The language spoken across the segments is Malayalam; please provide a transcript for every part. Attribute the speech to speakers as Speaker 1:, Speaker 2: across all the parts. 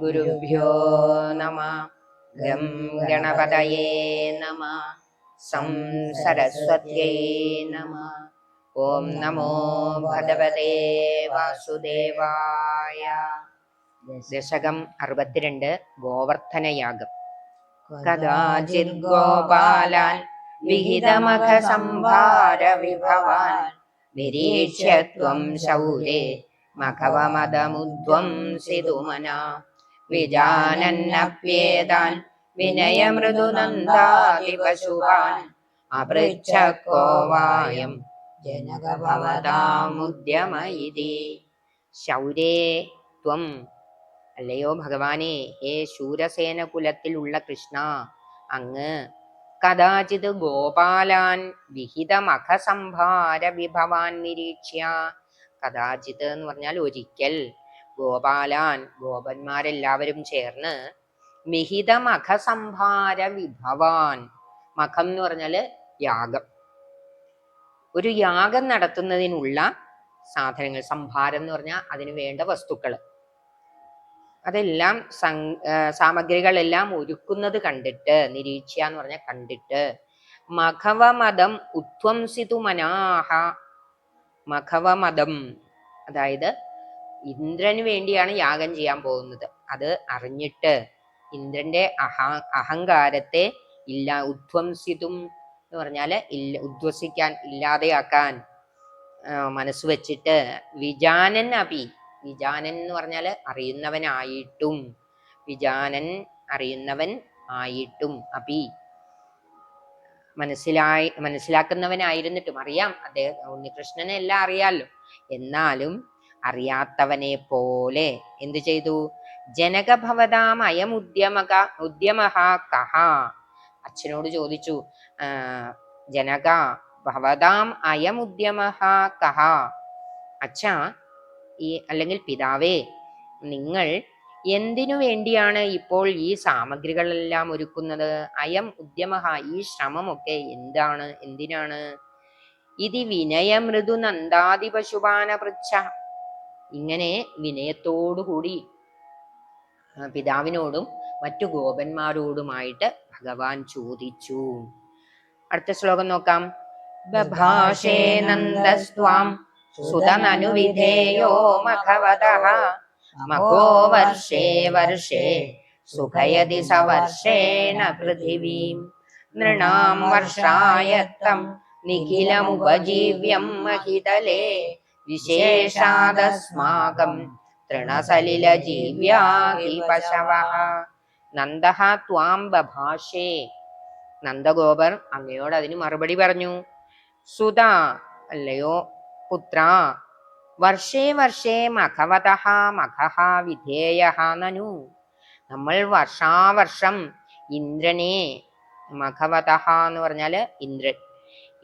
Speaker 1: ഗുരുഭ്യോ നമ. ഗം ഗണപതയേ നമ. സം സരസ്വത്യേ നമ. ഓം നമോ ഭഗവതേ വാസുദേവായ. ദശകം അറുപത്തിരണ്ട് ഗോവർദ്ധനയാഗം. കഥാചിത് ഗോപാലാൻ വിഹിതമഖ സംഭാര വിഭവാൻ. നിരീക്ഷ്യ ശൗരേ ശൗരേ മഖവമദമുധ്വംസിതുമന വിജാനന്നപ്യേതാൻ വിനയമൃദുനന്ദാതിപശുവാൻ അപൃച്ഛ കോവായം ജനകഭവതാമുദ്യമ ശൗരേ ത്വം. അല്ലയോ ഭഗവാനെ ഹേ ശൂരസേന കുലത്തിലുള്ള കൃഷ്ണ അങ്ങ് കഥാചിത് ഗോപാലാൻ വിഹിതമഖസംഭാര വിഭവാൻ നിരീക്ഷ്യ. കഥാചിത് എന്ന് പറഞ്ഞാൽ ഒരിക്കൽ ഗോപാലാൻ ഗോപന്മാരെല്ലാവരും ചേർന്ന് മിഹിതമഖസംഭാര വിഭവാൻ. മഖം എന്ന് പറഞ്ഞാൽ യാഗം. ഒരു യാഗം നടത്തുന്നതിനുള്ള സാധനങ്ങൾ സംഭാരം എന്ന് പറഞ്ഞാൽ അതിന് വേണ്ട വസ്തുക്കൾ അതെല്ലാം സാമഗ്രികളെല്ലാം ഒരുക്കുന്നത് കണ്ടിട്ട് നിരീക്ഷ എന്ന് പറഞ്ഞാൽ കണ്ടിട്ട് മഖവമതം ഉത്വംസിതു മനാഹ മഖവമതം അതായത് ഇന്ദ്രന് വേണ്ടിയാണ് യാഗം ചെയ്യാൻ പോകുന്നത്. അത് അറിഞ്ഞിട്ട് ഇന്ദ്രന്റെ അഹ അഹങ്കാരത്തെ ഇല്ല ഉധ്വംസിതും എന്ന് പറഞ്ഞാൽ ഇല്ല ഉദ്വസിക്കാൻ ഇല്ലാതെയാക്കാൻ മനസ്സ് വെച്ചിട്ട് വിജാനൻ അപി വിജാനൻ എന്ന് പറഞ്ഞാൽ അറിയുന്നവനായിട്ടും വിജാനൻ അറിയുന്നവൻ ആയിട്ടും അപി മനസ്സിലായി മനസ്സിലാക്കുന്നവനായിരുന്നിട്ടും അറിയാം. അദ്ദേഹം ഉണ്ണികൃഷ്ണനെ എല്ലാം അറിയാലോ. എന്നാലും അറിയാത്തവനെ പോലെ എന്തു ചെയ്തു? ജനകഭവതാം അയം ഉദ്യമക ഉദ്യമഹ കഹ. അച്ഛനോട് ചോദിച്ചു ജനക ഭവതാം അയം ഉദ്യമഹ കഹ. അച്ഛ ഈ അല്ലെങ്കിൽ പിതാവേ നിങ്ങൾ എന്തിനു വേണ്ടിയാണ് ഇപ്പോൾ ഈ സാമഗ്രികളെല്ലാം ഒരുക്കുന്നത്? അയം ഉദ്യമഹ ഈ ശ്രമമൊക്കെ എന്താണ്? എന്തിനാണ്? ഇതി നന്ദാതി പശുപാന പൃച്ഛ ഇങ്ങനെ വിനയത്തോടുകൂടി കൂടി പിതാവിനോടും മറ്റു ഗോപന്മാരോടുമായിട്ട് ഭഗവാൻ ചോദിച്ചു. അടുത്ത ശ്ലോകം നോക്കാം. ബഭാഷേ നന്ദസ്വാം സുതനനുവിധേയോ മഖവതഃ. മഖോ വർഷേ വർഷേ. സുഖയതി സവർഷേണ പൃഥിവീം. നൃണാം വർഷായത്തം. നിഖിലമുപജീവ്യം മഹിതലേ. വിശേഷാദസ്മാകം. തൃണസലില ജീവ്യാഹി നന്ദഹ നന്ദഃ ത്വാം ബഭാഷേ. നന്ദഗോപർ അങ്ങയോട് അതിന് മറുപടി പറഞ്ഞു. സുത അല്ലയോ പുത്ര വർഷേ വർഷേ മഖവത മഖഹ വിധേയ നനു. നമ്മൾ വർഷാവർഷം ഇന്ദ്രനെ മഖവത എന്ന് പറഞ്ഞാൽ ഇന്ദ്രൻ.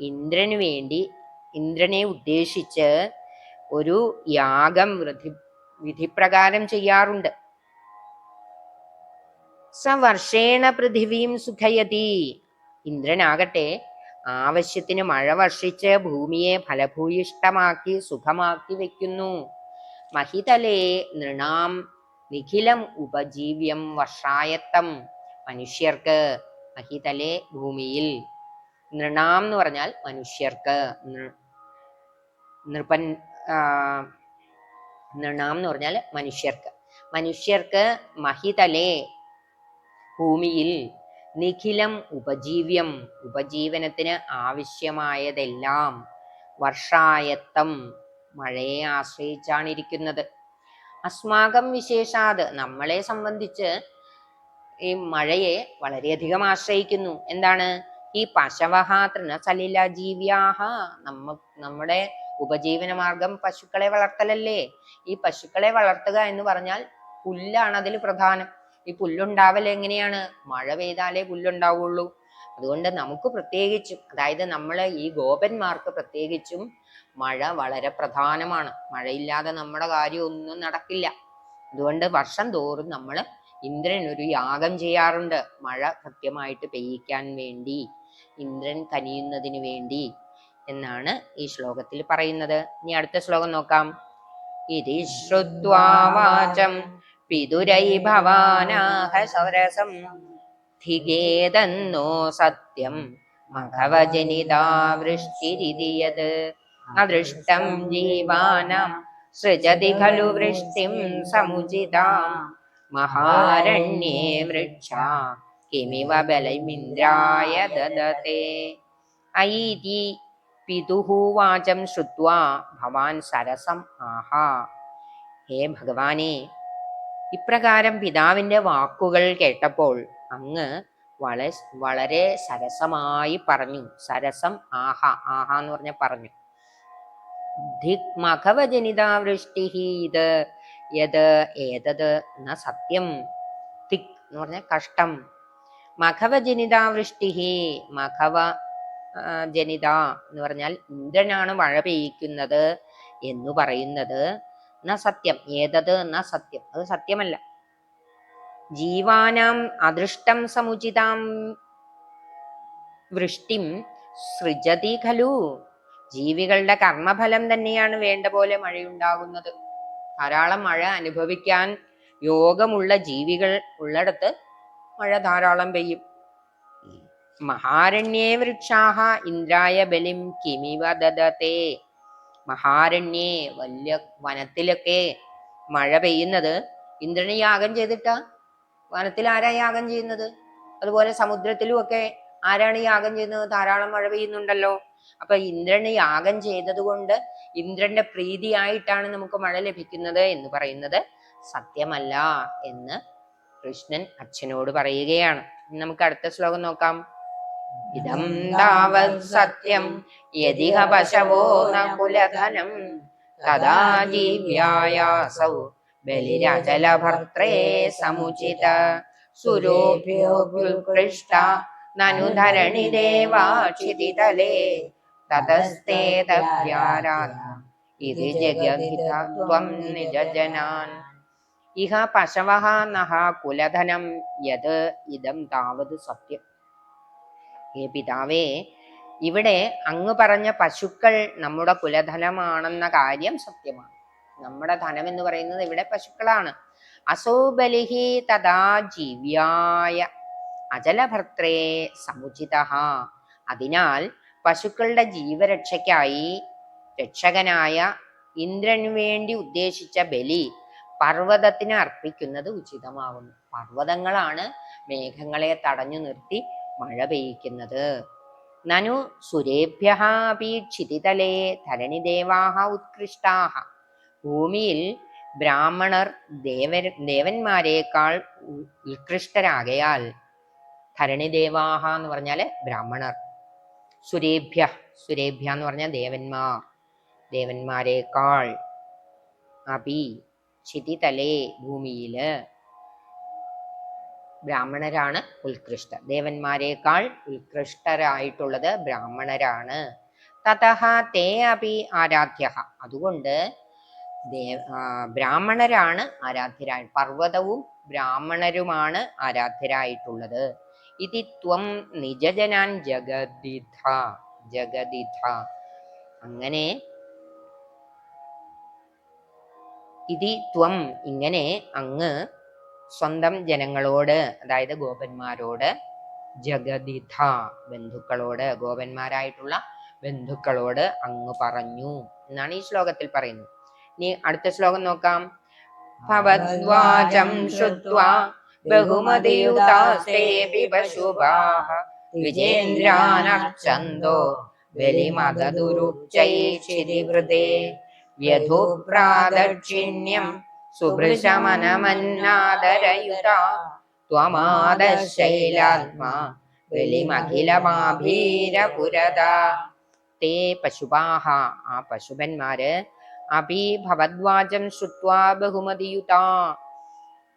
Speaker 1: ഇന്ദ്രന് വേണ്ടി ഇന്ദ്രനെ ഉദ്ദേശിച്ച് ഒരു യാഗം വിധി വിധിപ്രകാരം ചെയ്യാറുണ്ട്. സ വർഷേണ പൃഥിവീം സുഖയതി. ഇന്ദ്രനാകട്ടെ ആവശ്യത്തിന് മഴ വർഷിച്ച് ഭൂമിയെ ഫലഭൂയിഷ്ടമാക്കി സുഖമാക്കി വെക്കുന്നു മഹിതലേ നൃണാം നിഖിലം ഉപജീവ്യം വർഷായത്തം. മനുഷ്യർക്ക് മഹിതലേ ഭൂമിയിൽ നൃണാം എന്ന് പറഞ്ഞാൽ മനുഷ്യർക്ക് നൃപൻ നൃണാം എന്ന് പറഞ്ഞാൽ മനുഷ്യർക്ക്. മനുഷ്യർക്ക് മഹിതലേ ഭൂമിയിൽ നിഖിലം ഉപജീവ്യം ഉപജീവനത്തിന് ആവശ്യമായതെല്ലാം വർഷായത്തം മഴയെ ആശ്രയിച്ചാണ് ഇരിക്കുന്നത് അസ്മാകം വിശേഷാത് നമ്മളെ സംബന്ധിച്ച് ഈ മഴയെ വളരെയധികം ആശ്രയിക്കുന്നു. എന്താണ്? ഈ പശവഹാത്രന സലില ജീവിയാഹ നമ്മ നമ്മുടെ ഉപജീവന മാർഗം പശുക്കളെ വളർത്തലല്ലേ? ഈ പശുക്കളെ വളർത്തുക എന്ന് പറഞ്ഞാൽ പുല്ലാണ് അതിൽ പ്രധാനം. ഈ പുല്ലുണ്ടാവൽ എങ്ങനെയാണ്? മഴ പെയ്താലേ പുല്ലുണ്ടാവുള്ളൂ. അതുകൊണ്ട് നമുക്ക് പ്രത്യേകിച്ചും അതായത് നമ്മൾ ഈ ഗോപന്മാർക്ക് പ്രത്യേകിച്ചും മഴ വളരെ പ്രധാനമാണ്. മഴയില്ലാതെ നമ്മുടെ കാര്യമൊന്നും നടക്കില്ല. അതുകൊണ്ട് വർഷം തോറും നമ്മൾ ഇന്ദ്രൻ ഒരു യാഗം ചെയ്യാറുണ്ട്. മഴ കൃത്യമായിട്ട് പെയ്യിക്കാൻ വേണ്ടി. ഇന്ദ്രൻ കനിയുന്നതിന് വേണ്ടി. എന്നാണ് ഈ ശ്ലോകത്തിൽ പറയുന്നത്. ഇനി അടുത്ത ശ്ലോകം നോക്കാം. ഇതി ശ്രുത്വാചം വാചം പിതുരൈ ഭവാനാഹ സരസം. ധിഗേതന്നോ സത്യം മഘവജനിതാവൃഷ്ടിരിതിയത് അദൃഷ്ടം ജീവാനാം സൃജതി ഖലു വൃഷ്ടിം സമുചിതാം. മഹാരണ്യേ വൃക്ഷ കിമിവ ബലമിന്ദ്രായ ദദത്തെ ഐതി പിതുഃ ശ്രുവാ ഭവാൻ സരസം ആഹാ. ഹേ ഭഗവാനെ ഇപ്രകാരം പിതാവിന്റെ വാക്കുകൾ കേട്ടപ്പോൾ അങ്ങ് വളരെ വളരെ സരസമായി പറഞ്ഞു. സരസം ആഹ ആഹ എന്ന് പറഞ്ഞ പറഞ്ഞു. ധിക് മഖവജനിതാ വൃഷ്ടി ഇത് യത് ഏതത് ന സത്യം. തിക് എന്ന് പറഞ്ഞ കഷ്ടം. മഖവജനിതാവൃഷ്ടി മഖവ ജനിത എന്ന് പറഞ്ഞാൽ ഇന്ദ്രനാണ് മഴ പെയ്യിക്കുന്നത് എന്ന് പറയുന്നത്. ന സത്യം. ഏതത് ന സത്യം. അത് സത്യമല്ല. ജീവാനാം അദൃഷ്ടം സമുചിതാം വൃഷ്ടിം സൃജതി ഖലു. ജീവികളുടെ കർമ്മഫലം തന്നെയാണ് വേണ്ട പോലെ മഴയുണ്ടാകുന്നത്. ധാരാളം മഴ അനുഭവിക്കാൻ യോഗമുള്ള ജീവികൾ ഉള്ളിടത്ത് മഴ ധാരാളം പെയ്യും. മഹാരണ്യേ വൃക്ഷാഹ ഇന്ദ്രായ ബലിം കിമിവ ദദത്തെ മഹാരണ്യേ വലിയ വനത്തിലൊക്കെ മഴ പെയ്യുന്നത് ഇന്ദ്രന് യാഗം ചെയ്തിട്ടാ? വനത്തിൽ ആരാ യാഗം ചെയ്യുന്നത്? അതുപോലെ സമുദ്രത്തിലും ഒക്കെ ആരാണ് യാഗം ചെയ്യുന്നത്? ധാരാളം മഴ പെയ്യുന്നുണ്ടല്ലോ. അപ്പൊ ഇന്ദ്രന് യാഗം ചെയ്തത് കൊണ്ട് ഇന്ദ്രന്റെ പ്രീതിയായിട്ടാണ് നമുക്ക് മഴ ലഭിക്കുന്നത് എന്ന് പറയുന്നത് സത്യമല്ല എന്ന് കൃഷ്ണൻ അച്ഛനോട് പറയുകയാണ്. നമുക്ക് അടുത്ത ശ്ലോകം നോക്കാം. ഇതം താവത് സത്യം യതിഹ പശവോ ന കുലധനം. തഥാ ജീവ്യായാസൗ ബലിരചലഭർത്രേ സമുചിത. സുരോഭ്യോപുൽകൃഷ്ട നനു ദേവാക്ഷിതിതലേ. ഇഹ പശവ നഹ കുലധനം യത് ഇതം താവത് സത്യം. ഹേ പിതാവേ ഇവിടെ അങ്ങ് പറഞ്ഞ പശുക്കൾ നമ്മുടെ കുലധനമാണെന്ന കാര്യം സത്യമാണ്. നമ്മുടെ ധനം എന്ന് പറയുന്നത് ഇവിടെ പശുക്കളാണ്. അസോബലിഹി തഥാ ജീവ്യായ അചലഭർത്രേ സമുചിത. അതിനാൽ പശുക്കളുടെ ജീവരക്ഷയ്ക്കായി രക്ഷകനായ ഇന്ദ്രന് വേണ്ടി ഉദ്ദേശിച്ച ബലി പർവതത്തിന് അർപ്പിക്കുന്നത് ഉചിതമാകുന്നു പർവതങ്ങളാണ് മേഘങ്ങളെ തടഞ്ഞു നിർത്തി മഴ പെയ്യിക്കുന്നത്. നനു സുരേഭ്യ അപി ക്ഷിതിതലേ ധരണിദേവാഹ ഉത്കൃഷ്ടാഹ. ഭൂമിയിൽ ബ്രാഹ്മണർ ദേവ ദേവന്മാരെക്കാൾ ഉത്കൃഷ്ടരാകയാൽ ധരണിദേവാഹ എന്ന് പറഞ്ഞാൽ ബ്രാഹ്മണർ. സുരേഭ്യ സുരേഭ്യ എന്ന് പറഞ്ഞാൽ ദേവന്മാർ. ദേവന്മാരെക്കാൾ അപി ചിതിതലേ ഭൂമിയിൽ ബ്രാഹ്മണരാണ് ഉത്കൃഷ്ട ദേവന്മാരെക്കാൾ ഉത്കൃഷ്ടരായിട്ടുള്ളത് ബ്രാഹ്മണരാണ്. തതഹ തേ അപി ആരാധ്യ അതുകൊണ്ട് ദേവ ബ്രാഹ്മണരാണ് ആരാധ്യരായി പർവതവും ബ്രാഹ്മണരുമാണ് ആരാധ്യരായിട്ടുള്ളത്. ഇതി ത്വം നിജജനാൻ ജഗതിഥ ജഗതിഥ അങ്ങനെ ഇതി ത്വം ഇങ്ങനെ അങ്ങ് സ്വന്തം ജനങ്ങളോട് അതായത് ഗോപന്മാരോട് ജഗതിഥ ബന്ധുക്കളോട് ഗോപന്മാരായിട്ടുള്ള ബന്ധുക്കളോട് അങ്ങ് പറഞ്ഞു എന്നാണ് ഈ ശ്ലോകത്തിൽ പറയുന്നത്. ഇനി അടുത്ത ശ്ലോകം നോക്കാം. ഭവദ്വാചം ശ്രുത്വാ ബഹുമതിയുതാസ്തേപി വിജേന്ദ്രാനർച്ചന്തോ യഥോ വ്യധുപ്രാദക്ഷിണ്യം സുഭൃശമനമന്നാദരയുത ത്വമാദശൈലാത്മാ ബലിമഖിലമാഭീരപുരത. തേ പശുപാഹ ആ പശുപന്മാര് അപി ഭവദ്വാചം ശ്രുത്വാ ബഹുമതിയുതാ.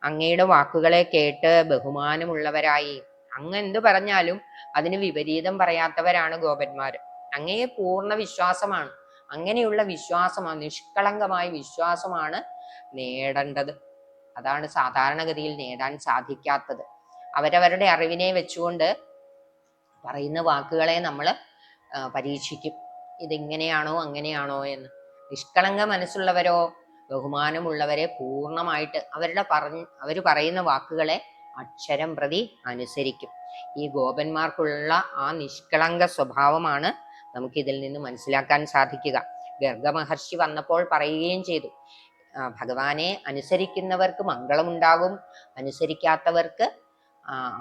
Speaker 1: അങ്ങയുടെ വാക്കുകളെ കേട്ട് ബഹുമാനമുള്ളവരായി. അങ്ങ് എന്ത് പറഞ്ഞാലും അതിന് വിപരീതം പറയാത്തവരാണ് ഗോപന്മാര് അങ്ങയെ പൂർണ വിശ്വാസമാണ്. അങ്ങനെയുള്ള വിശ്വാസമാണ് നിഷ്കളങ്കമായ വിശ്വാസമാണ് നേടേണ്ടത്. അതാണ് സാധാരണഗതിയിൽ നേടാൻ സാധിക്കാത്തത്. അവരവരുടെ അറിവിനെ വെച്ചുകൊണ്ട് പറയുന്ന വാക്കുകളെ നമ്മൾ പരീക്ഷിക്കും. ഇതിങ്ങനെയാണോ അങ്ങനെയാണോ എന്ന്. നിഷ്കളങ്ക മനസ്സുള്ളവരോ ബഹുമാനമുള്ളവരെ പൂർണമായിട്ട് അവരുടെ പറഞ്ഞ് അവർ പറയുന്ന വാക്കുകളെ അക്ഷരം പ്രതി അനുസരിക്കും. ഈ ഗോപന്മാർക്കുള്ള ആ നിഷ്കളങ്ക സ്വഭാവമാണ് നമുക്കിതിൽ നിന്ന് മനസ്സിലാക്കാൻ സാധിക്കുക. ഗർഗ മഹർഷി വന്നപ്പോൾ പറയുകയും ചെയ്തു. ഭഗവാനെ അനുസരിക്കുന്നവർക്ക് മംഗളമുണ്ടാകും അനുസരിക്കാത്തവർക്ക്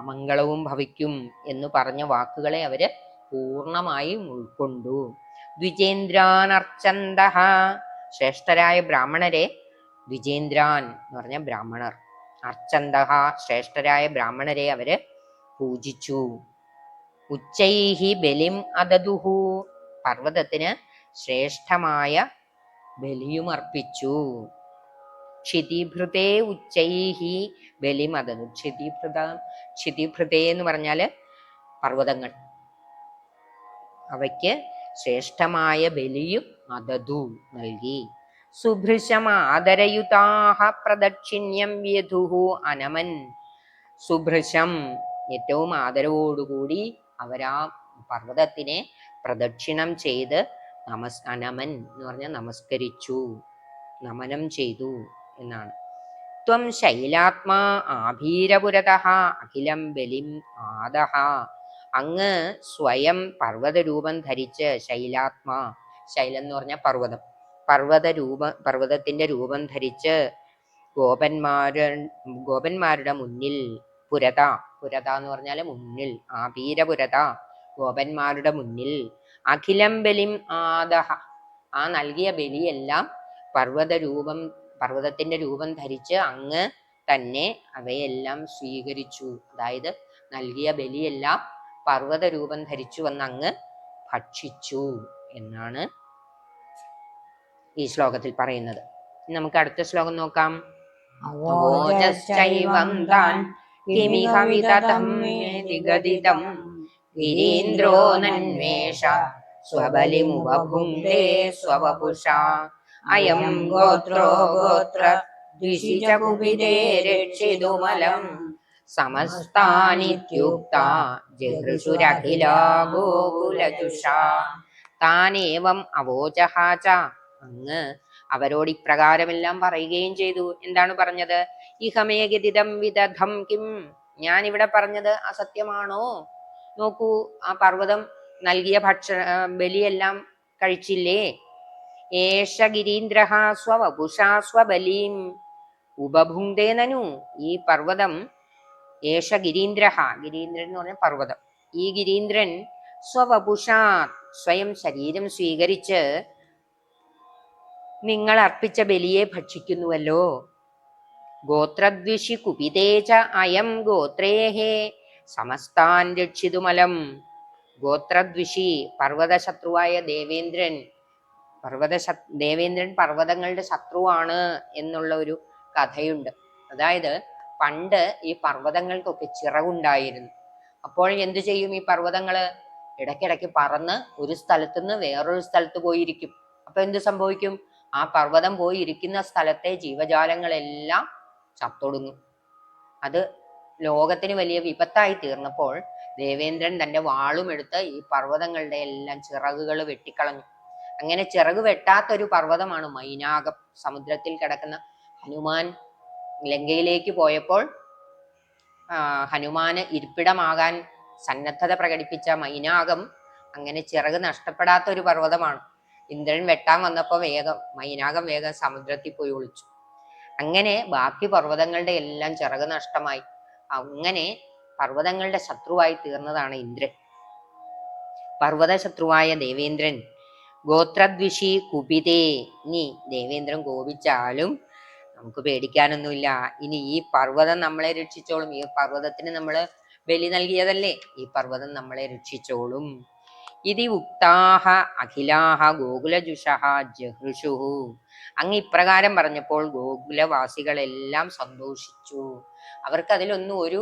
Speaker 1: മംഗളവും ഭവിക്കും എന്ന് പറഞ്ഞ വാക്കുകളെ അവർ പൂർണമായും ഉൾക്കൊണ്ടു. ദ്വിജേന്ദ്രാനർച്ചന്ത ശ്രേഷ്ഠരായ ബ്രാഹ്മണരെ ദ്വിജേന്ദ്രാൻ എന്ന് പറഞ്ഞ ബ്രാഹ്മണർ. അർച്ചന്ത ശ്രേഷ്ഠരായ ബ്രാഹ്മണരെ അവർ പൂജിച്ചു. ഉച്ചൈഹി ബലിം അതതുഹു പർവതത്തിന് ശ്രേഷ്ഠമായ ബലിയും അർപ്പിച്ചു. ക്ഷിതിഭൃതേ ഉച്ചൈഹി. ബലിമതനു ക്ഷിതിഭൃത ക്ഷിതിഭൃതേ എന്ന് പറഞ്ഞാൽ പർവതങ്ങൾ. അവയ്ക്ക് ശ്രേഷ്ഠമായ ബലിയും അതതു നൽകി. സുഭൃശമാദരയുതാഹ പ്രദക്ഷിണ്യം വ്യധുഹു അനമൻ. സുഭൃശം ഏറ്റവും ആദരവോടുകൂടി അവരാ പർവതത്തിനെ പ്രദക്ഷിണം ചെയ്ത് നമസ് അനമൻ എന്ന് പറഞ്ഞാൽ നമസ്കരിച്ചു നമനം ചെയ്തു. എന്നാണ്. ത്വം ശൈലാത്മാ ആഭീരപുരത അഖിലം ബലിം ആദഹ അങ്ങ് സ്വയം പർവതരൂപം ധരിച്ച് ശൈലാത്മാ ശൈലം എന്ന് പറഞ്ഞ പർവതം പർവത രൂപ പർവതത്തിന്റെ രൂപം ധരിച്ച് ഗോപന്മാര് ഗോപന്മാരുടെ മുന്നിൽ പുരത പുരത എന്ന് പറഞ്ഞാൽ മുന്നിൽ ആഭീരപുരത ഗോപന്മാരുടെ മുന്നിൽ അഖിലം ബലിം ആദഹ ആ നൽകിയ ബലിയെല്ലാം പർവത രൂപം പർവതത്തിന്റെ രൂപം ധരിച്ച് അങ്ങ് തന്നെ അവയെല്ലാം സ്വീകരിച്ചു. അതായത് നൽകിയ ബലിയെല്ലാം പർവത രൂപം ധരിച്ചു വന്ന് അങ്ങ് ഭക്ഷിച്ചു എന്നാണ് ഈ ശ്ലോകത്തിൽ പറയുന്നത്. നമുക്ക് അടുത്ത ശ്ലോകം നോക്കാം. സ്വബലിമുപഭുങ്ക്തേ സ്വവപുഷാ അയം ഗോത്രോ ഗോത്ര ദ്വിഷിച കുപിതേ രക്ഷിതുമലം സമസ്താനിത്യുക്ത ജഹൃഷുരഖിലാ ഗോകുലജുഷാ താനേവം അവോചഹ ച അങ്ങ് അവരോട് ഇപ്രകാരമെല്ലാം പറയുകയും ചെയ്തു. എന്താണ് പറഞ്ഞത്? ഇഹമേഗതിതം വിദധം കിം. ഞാൻ ഇവിടെ പറഞ്ഞത് അസത്യമാണോ? നോക്കൂ ആ പർവതം നൽകിയ ഭക്ഷണ ബലിയെല്ലാം കഴിച്ചില്ലേ? ഏഷ ഗിരീന്ദ്രഹ സ്വവപുഷാ സ്വബലീം. ഉപഭുങ്ക്തേ നനു ഈ പർവതം ഏഷ ഗിരീന്ദ്ര ഗിരീന്ദ്രൻ എന്ന് പറഞ്ഞ പർവതം. ഈ ഗിരീന്ദ്രൻ സ്വവപുഷാ സ്വയം ശരീരം സ്വീകരിച്ച് നിങ്ങൾ അർപ്പിച്ച ബലിയെ ഭക്ഷിക്കുന്നുവല്ലോ. ഗോത്രദ്വിഷി കുപിതേച അയം ഗോത്രേഹേ സമസ്താൻ രക്ഷിതുമലം. ഗോത്രദ്വിഷി പർവതശത്രുവായ ദേവേന്ദ്രൻ പർവത ദേവേന്ദ്രൻ പർവതങ്ങളുടെ ശത്രുവാണ് എന്നുള്ള ഒരു കഥയുണ്ട്. അതായത് പണ്ട് ഈ പർവതങ്ങൾക്കൊക്കെ ചിറകുണ്ടായിരുന്നു. അപ്പോൾ എന്തു ചെയ്യും ഈ പർവതങ്ങൾ? ഇടയ്ക്കിടയ്ക്ക് പറന്ന് ഒരു സ്ഥലത്തുനിന്ന് വേറൊരു സ്ഥലത്ത് പോയിരിക്കും. അപ്പൊ എന്ത് സംഭവിക്കും? ആ പർവതം പോയി ഇരിക്കുന്ന സ്ഥലത്തെ ജീവജാലങ്ങളെല്ലാം ചത്തൊടുങ്ങും. അത് ലോകത്തിന് വലിയ വിപത്തായി തീർന്നപ്പോൾ ദേവേന്ദ്രൻ തന്റെ വാളുമെടുത്ത് ഈ പർവതങ്ങളുടെ എല്ലാം ചിറകുകൾ വെട്ടിക്കളഞ്ഞു. അങ്ങനെ ചിറക് വെട്ടാത്ത ഒരു പർവതമാണ് മൈനാകം. സമുദ്രത്തിൽ കിടക്കുന്ന ഹനുമാൻ ലങ്കയിലേക്ക് പോയപ്പോൾ ഹനുമാന് ഇരിപ്പിടമാകാൻ സന്നദ്ധത പ്രകടിപ്പിച്ച മൈനാകം അങ്ങനെ ചിറക് നഷ്ടപ്പെടാത്ത ഒരു പർവതമാണ്. ഇന്ദ്രൻ വെട്ടാൻ വന്നപ്പോൾ വേഗം മൈനാകം വേഗം സമുദ്രത്തിൽ പോയി ഒളിച്ചു. അങ്ങനെ ബാക്കി പർവതങ്ങളുടെ എല്ലാം ചിറക് നഷ്ടമായി. അങ്ങനെ പർവതങ്ങളുടെ ശത്രുവായി തീർന്നതാണ് ഇന്ദ്രൻ. പർവത ശത്രുവായ ദേവേന്ദ്രൻ ഗോത്രദ്വിഷി കുപിതേ. ഇനി ദേവേന്ദ്രൻ കോപിച്ചാലും നമുക്ക് പേടിക്കാനൊന്നുമില്ല. ഇനി ഈ പർവതം നമ്മളെ രക്ഷിച്ചോളും. ഈ പർവതത്തിന് നമ്മൾ ബലി നൽകിയതല്ലേ? ഈ പർവതം നമ്മളെ രക്ഷിച്ചോളും. ഇതി ഉക്താഹ അഖിലാഹ ഗോകുലജുഷഹ ജഹൃഷുഹു. അങ്ങ് ഇപ്രകാരം പറഞ്ഞപ്പോൾ ഗോകുലവാസികളെല്ലാം സന്തോഷിച്ചു. അവർക്ക് അതിലൊന്നും ഒരു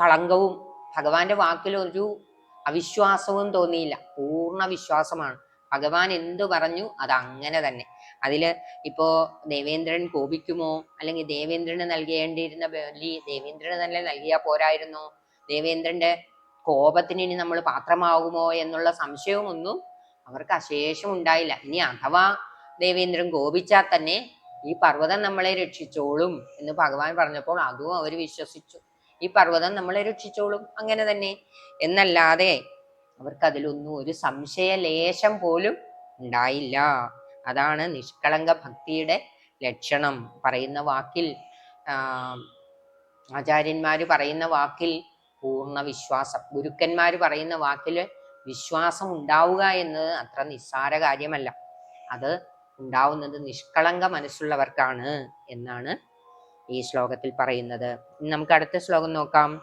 Speaker 1: കളങ്കവും ഭഗവാന്റെ വാക്കിൽ ഒരു അവിശ്വാസവും തോന്നിയില്ല. പൂർണ വിശ്വാസമാണ്. ഭഗവാൻ എന്തു പറഞ്ഞു അത് അങ്ങനെ തന്നെ. അതിൽ ഇപ്പോ ദേവേന്ദ്രൻ കോപിക്കുമോ? അല്ലെങ്കിൽ ദേവേന്ദ്രന് നൽകേണ്ടിയിരുന്ന ബലി ദേവേന്ദ്രന് തന്നെ നൽകിയാ പോരായിരുന്നു? ദേവേന്ദ്രന്റെ കോപത്തിന് ഇനി നമ്മൾ പാത്രമാകുമോ എന്നുള്ള സംശയമൊന്നും അവർക്ക് അശേഷം ഉണ്ടായില്ല. ഇനി അഥവാ ദേവേന്ദ്രൻ കോപിച്ചാൽ തന്നെ ഈ പർവതം നമ്മളെ രക്ഷിച്ചോളും എന്ന് ഭഗവാൻ പറഞ്ഞപ്പോൾ അതും അവർ വിശ്വസിച്ചു. ഈ പർവതം നമ്മളെ രക്ഷിച്ചോളും. അങ്ങനെ തന്നെ. എന്നല്ലാതെ അവർക്ക് അതിലൊന്നും ഒരു സംശയലേശം പോലും ഉണ്ടായില്ല. അതാണ് നിഷ്കളങ്ക ഭക്തിയുടെ ലക്ഷണം. പറയുന്ന വാക്കിൽ ആചാര്യന്മാര് പറയുന്ന വാക്കിൽ പൂർണ വിശ്വാസം ഗുരുക്കന്മാര് പറയുന്ന വാക്കിൽ വിശ്വാസം ഉണ്ടാവുക എന്നത് അത്ര നിസ്സാര കാര്യമല്ല. അത് ഉണ്ടാവുന്നത് നിഷ്കളങ്ക മനസ്സുള്ളവർക്കാണ് എന്നാണ് ഈ ശ്ലോകത്തിൽ പറയുന്നത് ഇനി നമുക്ക് അടുത്ത ശ്ലോകം നോക്കാം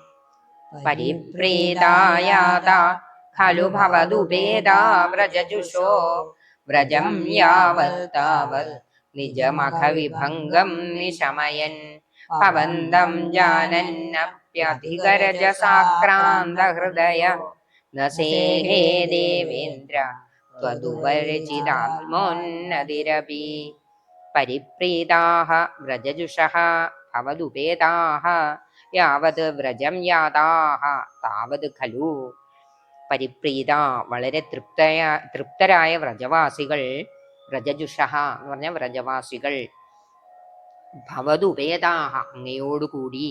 Speaker 1: പരിപ്രീതായാത ഖലു ഭവതുപേദാ വ്രജജുഷോ വ്രജം യാവത് താവത് നിജമഖവിഭംഗം നിശമയൻ ഭവന്തം ജാനന്നപ്യധികരജസാക്രാന്ത ഹൃദയ നസേഹേ ദേവേന്ദ്ര त्वदुपरिचितात्मोन्नतिरपि परिप्रीताः व्रजजुषः भवदुपेताः യാവത് വ്രജം യാതാഹ താവത് ഖലു പരിപ്രീത വളരെ തൃപ്തയ തൃപ്തരായ വ്രജവാസികൾ വ്രജജുഷഹ എന്ന് പറഞ്ഞ വ്രജവാസികൾ ഭവതുപേതാഹ അങ്ങയോടുകൂടി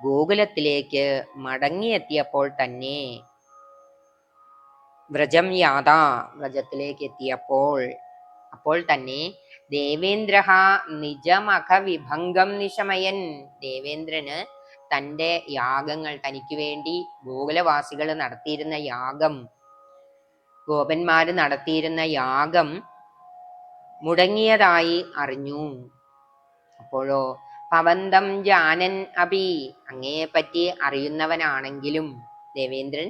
Speaker 1: ഗോകുലത്തിലേക്ക് മടങ്ങിയെത്തിയപ്പോൾ തന്നെ വ്രജം യാത വ്രജത്തിലേക്ക് എത്തിയപ്പോൾ അപ്പോൾ തന്നെ ദേവേന്ദ്ര നിജമഖ വിഭംഗം നിശമയൻ. ദേവേന്ദ്രന് തന്റെ യാഗങ്ങൾ തനിക്ക് വേണ്ടി ഗോകുലവാസികൾ നടത്തിയിരുന്ന യാഗം ഗോപന്മാര് നടത്തിയിരുന്ന യാഗം മുടങ്ങിയതായി അറിഞ്ഞു. അപ്പോഴോ പവന്തം ജാനൻ അബി അങ്ങയെപ്പറ്റി അറിയുന്നവനാണെങ്കിലും ദേവേന്ദ്രൻ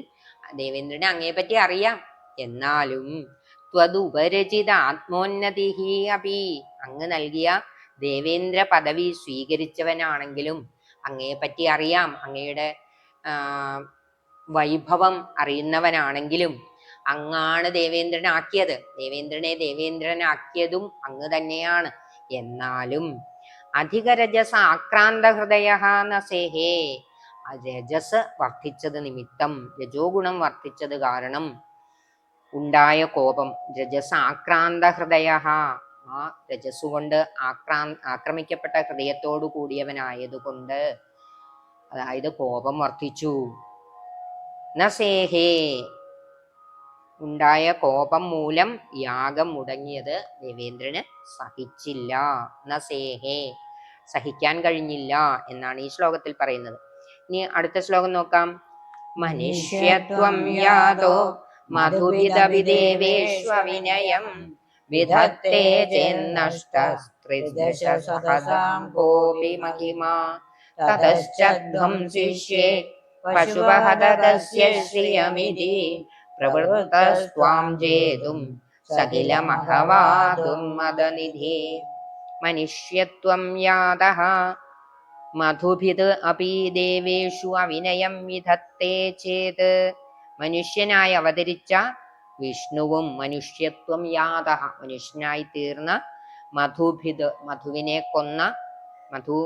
Speaker 1: ദേവേന്ദ്രന് അങ്ങയെപ്പറ്റി അറിയാം. എന്നാലും ത്വതുപരചിത ആത്മോന്നതി അപി അങ്ങ് നൽകിയ ദേവേന്ദ്ര പദവി സ്വീകരിച്ചവനാണെങ്കിലും അങ്ങയെ പറ്റി അറിയാം. അങ്ങയുടെ വൈഭവം അറിയുന്നവനാണെങ്കിലും അങ്ങാണ് ദേവേന്ദ്രനാക്കിയത്. ദേവേന്ദ്രനെ ദേവേന്ദ്രനാക്കിയതും അങ്ങ് തന്നെയാണ്. എന്നാലും അധികരജസ ആക്രാന്ത ഹൃദയ നസേഹേ രജസ് വർദ്ധിച്ചത് നിമിത്തം. രജോ ഗുണം വർദ്ധിച്ചത് കാരണം ഉണ്ടായ കോപം. രജസ് ആക്രാന്ത ഹൃദയ ആ രജസ് കൊണ്ട് ആക്രാ ആക്രമിക്കപ്പെട്ട ഹൃദയത്തോടു കൂടിയവനായതുകൊണ്ട് അതായത് കോപം വർദ്ധിച്ചു. നസേഹേ ഉണ്ടായ കോപം മൂലം യാഗം മുടങ്ങിയത് ദേവേന്ദ്രന് സഹിച്ചില്ല. നസേഹേ സഹിക്കാൻ കഴിഞ്ഞില്ല എന്നാണ് ഈ ശ്ലോകത്തിൽ പറയുന്നത്. ഇനി അടുത്ത ശ്ലോകം നോക്കാം. മനുഷ്യത്വം യാതോ മധുവിധവിദേവേഷ്വവിനയം വിധത്തെ ചെന്നഷ്ടസ്ത്രിദശസഹസാം കോപി മഹിമാ തതശ്ചധ്വം ശിഷ്യേ പശുവഹതസ്യ ശ്രിയമിതി പ്രവൃത്തസ്ത്വാം ജേതും സകിലമഹവാതും മദനിധി മനുഷ്യത്വം യാതഃ മധുഭിത് അപി ദേവേഷു അവിനയം വിധത്തെ ചേത് മനുഷ്യനായി അവതരിച്ച വിഷ്ണുവും മനുഷ്യത്വം യാത മനുഷ്യനായി തീർന്ന മധുഭിത് മധുവിനെ കൊന്ന മധു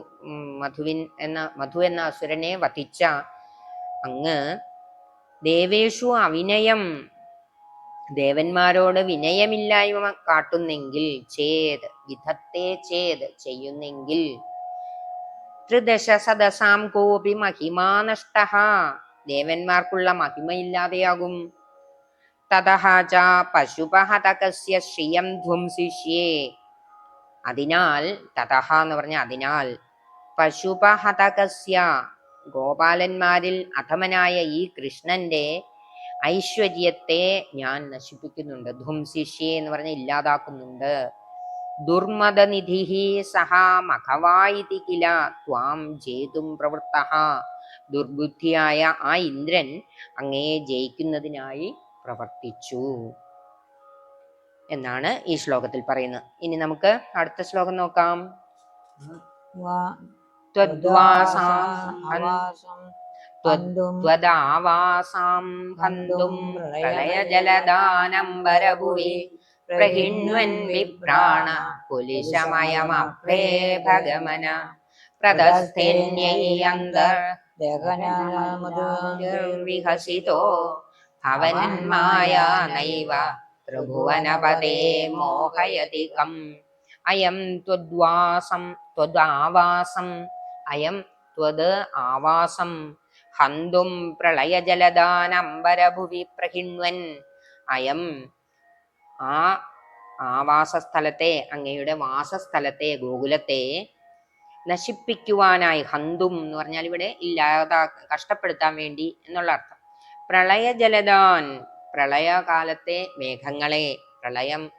Speaker 1: മധുവിൻ എന്ന മധു എന്ന അസുരനെ വധിച്ച അങ്ങ് ദേവേഷു അവിനയം. ദേവന്മാരോട് വിനയമില്ലായ്മ കാട്ടുന്നെങ്കിൽ ചേത് വിധത്തെ ചേത് ചെയ്യുന്നെങ്കിൽ ത്രിദശ സദസാം കോപി മഹിമാ നഷ്ട ദേവന്മാർക്കുള്ള മഹിമയില്ലാതെയാകും. തതഹ ച പശുപഹതകസ്യ ശ്രിയം ധ്വംസിഷ്യേ. അതിനാൽ തഥഹ എന്ന് പറഞ്ഞ അതിനാൽ പശുപഹതകസ്യ ഗോപാലന്മാരിൽ അധമനായ ഈ കൃഷ്ണന്റെ ഐശ്വര്യത്തെ ഞാൻ നശിപ്പിക്കുന്നുണ്ട് ധ്വംസിഷ്യേ എന്ന് പറഞ്ഞ ഇല്ലാതാക്കുന്നുണ്ട്. ദുർമദനിധി സഹ മഖവായിതി കില ത്വാം ജേതും പ്രവൃത്ത ദുർബുദ്ധിയായ ആ ഇന്ദ്രൻ അങ്ങയെ ജയിക്കുന്നതിനായി പ്രവർത്തിച്ചു എന്നാണ് ഈ ശ്ലോകത്തിൽ പറയുന്നത്. ഇനി നമുക്ക് അടുത്ത ശ്ലോകം നോക്കാം. ത്വദ്വാസാം ഹൻ- ത്വദ്- ത്വദാവാസാം ഹന്തും പ്രളയജലദാനംബരഭുവി പ്രഹിണ്വൻ വിപ്രാണ കുലിശമയമഭ്രേ ഭഗമന പ്രദസ്ഥന്യന്തർ വിഹസിതോ ഭവന്മായ നൈവ ത്രിഭുവനപദേ മോഹയതി കം അയം ത്വദ്വാസം ത്വദാവാസം അയം ത്വത് ആവാസം. ഹന്തും പ്രളയജലദാനംബരഭുവി പ്രഹിണ്വൻ. അയം ആ ആവാസസ്ഥലത്തെ അങ്ങയുടെ വാസസ്ഥലത്തെ ഗോകുലത്തെ നശിപ്പിക്കുവാനായി ഹന്തും എന്ന് പറഞ്ഞാൽ ഇവിടെ ഇല്ലാതാ കഷ്ടപ്പെടുത്താൻ വേണ്ടി എന്നുള്ള അർത്ഥം. പ്രളയജലദാൻ പ്രളയകാലത്തെ മേഘങ്ങളെ പ്രളയം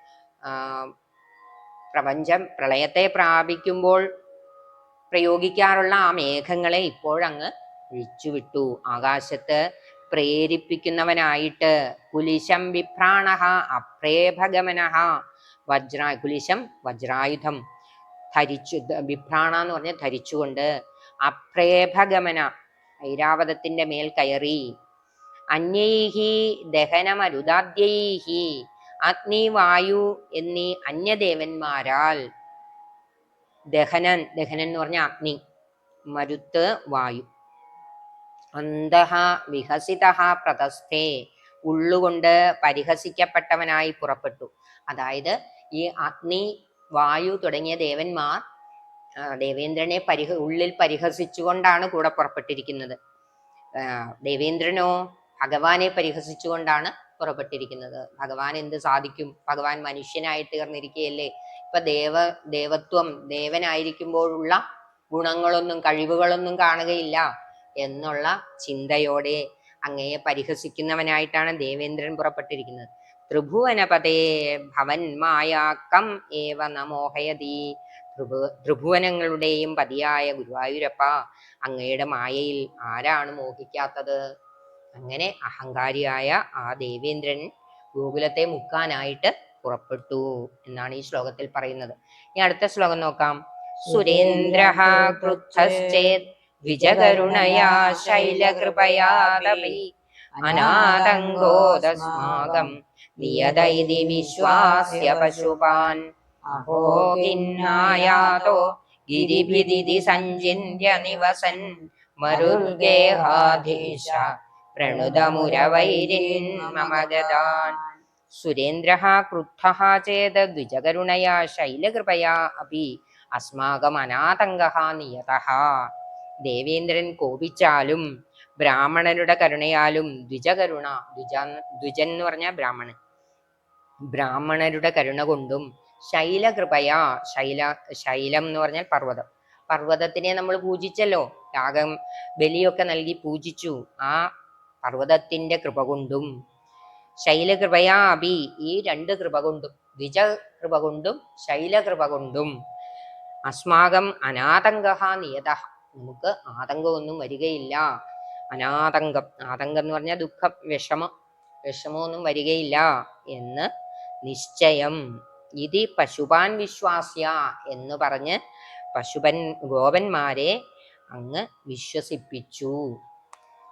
Speaker 1: പ്രപഞ്ചം പ്രളയത്തെ പ്രാപിക്കുമ്പോൾ പ്രയോഗിക്കാറുള്ള ആ മേഘങ്ങളെ ഇപ്പോഴങ്ങ് ഒഴിച്ചുവിട്ടു ആകാശത്ത് പ്രേരിപ്പിക്കുന്നവനായിട്ട് കുലിശം വിഭ്രാണ അപ്രേഭഗമനഹ വജ്ര കുലിശം വജ്രായുധം ധരിച്ചു വിഭ്രാണ എന്ന് പറഞ്ഞ ധരിച്ചുകൊണ്ട് അപ്രേഭഗമന ഐരാവതത്തിന്റെ മേൽ കയറി. അന്യൈഹി ദഹനമരുദാദ്യൈഹി അഗ്നി വായു എന്നീ അന്യദേവന്മാരാൽ ദഹനൻ ദഹനൻ എന്ന് പറഞ്ഞ അഗ്നി മരുത്ത് വായു. അന്തഹ വികസിത പ്രതസ്ഥേ ഉള്ളുകൊണ്ട് പരിഹസിക്കപ്പെട്ടവനായി പുറപ്പെട്ടു. അതായത് ഈ അഗ്നി വായു തുടങ്ങിയ ദേവന്മാർ ദേവേന്ദ്രനെ പരിഹ ഉള്ളിൽ പരിഹസിച്ചുകൊണ്ടാണ് കൂടെ പുറപ്പെട്ടിരിക്കുന്നത്. ദേവേന്ദ്രനോ ഭഗവാനെ പരിഹസിച്ചുകൊണ്ടാണ് പുറപ്പെട്ടിരിക്കുന്നത്. ഭഗവാൻ എന്ത് സാധിക്കും? ഭഗവാൻ മനുഷ്യനായി തീർന്നിരിക്കുകയല്ലേ? ഇപ്പൊ ദേവ ദേവത്വം ദേവനായിരിക്കുമ്പോഴുള്ള ഗുണങ്ങളൊന്നും കഴിവുകളൊന്നും കാണുകയില്ല എന്നുള്ള ചിന്തയോടെ അങ്ങയെ പരിഹസിക്കുന്നവനായിട്ടാണ് ദേവേന്ദ്രൻ പുറപ്പെട്ടിരിക്കുന്നത്. ത്രിഭുവനപതേ ഭവൻ മായാക്കം ഏവ നമോഹയതി ത്രിഭു ത്രിഭുവനങ്ങളുടെയും പതിയായ ഗുരുവായൂരപ്പ അങ്ങയുടെ മായയിൽ ആരാണ് മോഹിക്കാത്തത്? അങ്ങനെ അഹങ്കാരിയായ ആ ദേവേന്ദ്രൻ ഗോകുലത്തെ മുക്കാനായിട്ട് പുറപ്പെട്ടു എന്നാണ് ഈ ശ്ലോകത്തിൽ പറയുന്നത്. ഇനി അടുത്ത ശ്ലോകം നോക്കാം. സുരേന്ദ്ര വിജകരുണയാ ശൈലകൃപയാദപി. അനാതങ്കോദസ്മാകം നിയതൈതി വിശ്വാസ്യ പശുപാൻ അഹോ ഖിന്നായാതോ ഗിരിഭിദിതി സഞ്ചിന്യ നിവസൻ മരുർഗേഹാധീശ പ്രണുതമുരവൈരിൻ മമ ഗതാൻ സുരേന്ദ്ര ക്രുദ്ധ ചേത് ദ്വിജകരുണയാ ശൈലകൃപയാ അപി അസ്മാകം അനാതങ്ക നിയത ദേവേന്ദ്രൻ കോപിച്ചാലും ബ്രാഹ്മണരുടെ കരുണയാലും ദ്വിജകരുണ ദ്വിജ ദ്വിജൻ എന്ന് പറഞ്ഞ ബ്രാഹ്മണൻ. ബ്രാഹ്മണരുടെ കരുണ കൊണ്ടും ശൈലകൃപയാ ശൈല ശൈലം എന്ന് പറഞ്ഞാൽ പർവതം. പർവതത്തിനെ നമ്മൾ പൂജിച്ചല്ലോ. യാഗം ബലിയൊക്കെ നൽകി പൂജിച്ചു. ആ പർവതത്തിന്റെ കൃപ കൊണ്ടും ശൈലകൃപയാ അഭി ഈ രണ്ട് കൃപ കൊണ്ടും ദ്വിജ കൃപ കൊണ്ടും ശൈലകൃപ കൊണ്ടും അസ്മാകം അനാതങ്ക നിയത. നമുക്ക് ആതങ്കമൊന്നും വരികയില്ല. അനാതങ്കം ആതങ്കം എന്ന് പറഞ്ഞാൽ ദുഃഖം വിഷമം വിഷമമൊന്നും വരികയില്ല എന്ന് നിശ്ചയം. ഇതി പശുപാൻ വിശ്വാസ്യ എന്ന് പറഞ്ഞ് പശുപൻ ഗോപന്മാരെ അങ്ങ് വിശ്വസിപ്പിച്ചു.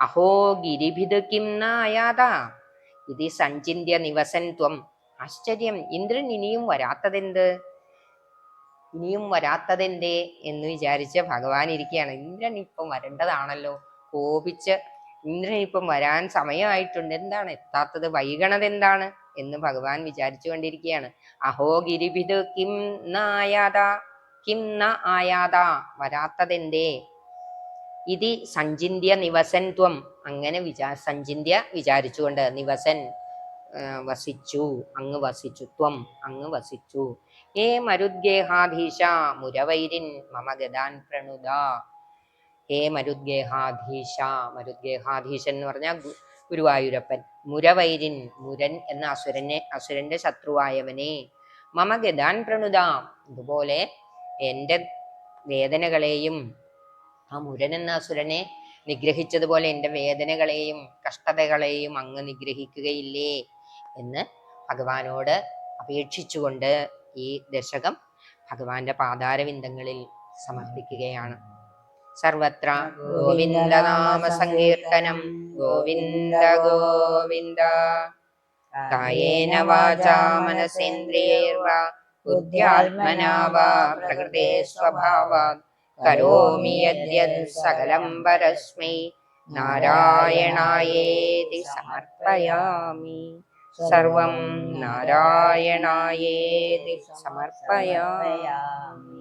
Speaker 1: അഹോ ഗിരിഭിത് കിം നായാത? ഇത് സഞ്ചിന്യ നിവസൻ ത്വം. ആശ്ചര്യം ഇന്ദ്രൻ ഇനിയും വരാത്തതെന്ത്? ഇനിയും വരാത്തതെന്തേ എന്ന് വിചാരിച്ച് ഭഗവാൻ ഇരിക്കുകയാണ്. ഇന്ദ്രൻ ഇപ്പം വരേണ്ടതാണല്ലോ. കോപിച്ച് ഇന്ദ്രൻ ഇപ്പം വരാൻ സമയമായിട്ടുണ്ട്. എന്താണ്? എത്താത്തത്? വൈകണത് എന്താണ് എന്ന് ഭഗവാൻ വിചാരിച്ചു കൊണ്ടിരിക്കുകയാണ്. അഹോ ഗിരിഭിത് കിം നായാത കിം ന ആയാത വരാത്തതെന്തേ? ഇതി സഞ്ചിന്യ നിവസൻ ത്വം. അങ്ങനെ വിചാ സഞ്ചിന്യ വിചാരിച്ചുകൊണ്ട് നിവസൻ വസിച്ചു അങ്ങ് വസിച്ചു ത്വം അങ്ങ് വസിച്ചു. ഏ മരുദ്ഗേഹാധീശ മുരവൈരിൻ മമ ഗതാൻ പ്രണുത. ഹേ മരുദ്ഗേഹാധീശ മരുദ്ഗേഹാധീശൻ എന്ന് പറഞ്ഞാൽ ഗുരുവായൂരപ്പൻ. മുരവൈരിൻ മുരൻ എന്ന അസുരനെ അസുരന്റെ ശത്രുവായവനെ. മമ ഗതാൻ പ്രണുതാം. ഇതുപോലെ എന്റെ വേദനകളെയും ആ മുരൻ എന്ന അസുരനെ നിഗ്രഹിച്ചതുപോലെ എന്റെ വേദനകളെയും കഷ്ടതകളെയും അങ്ങ് നിഗ്രഹിക്കുകയില്ലേ എന്ന് ഭഗവാനോട് അപേക്ഷിച്ചുകൊണ്ട് ഈ ദശകം ഭഗവാന്റെ പാതാരവിന്ദങ്ങളിൽ സമർപ്പിക്കുകയാണ്. सर्वत्र गोविन्दनामसङ्कीर्तनं गोविन्द गोविन्द। कायेन वाचा मनसेन्द्रियैर्वा बुद्ध्यात्मना वा प्रकृते स्वभावात्। करोमि यद्यत् सकलं वरस्मै। नारायणायेति समर्पयामि। सर्वं नारायणायेति
Speaker 2: समर्पयामि।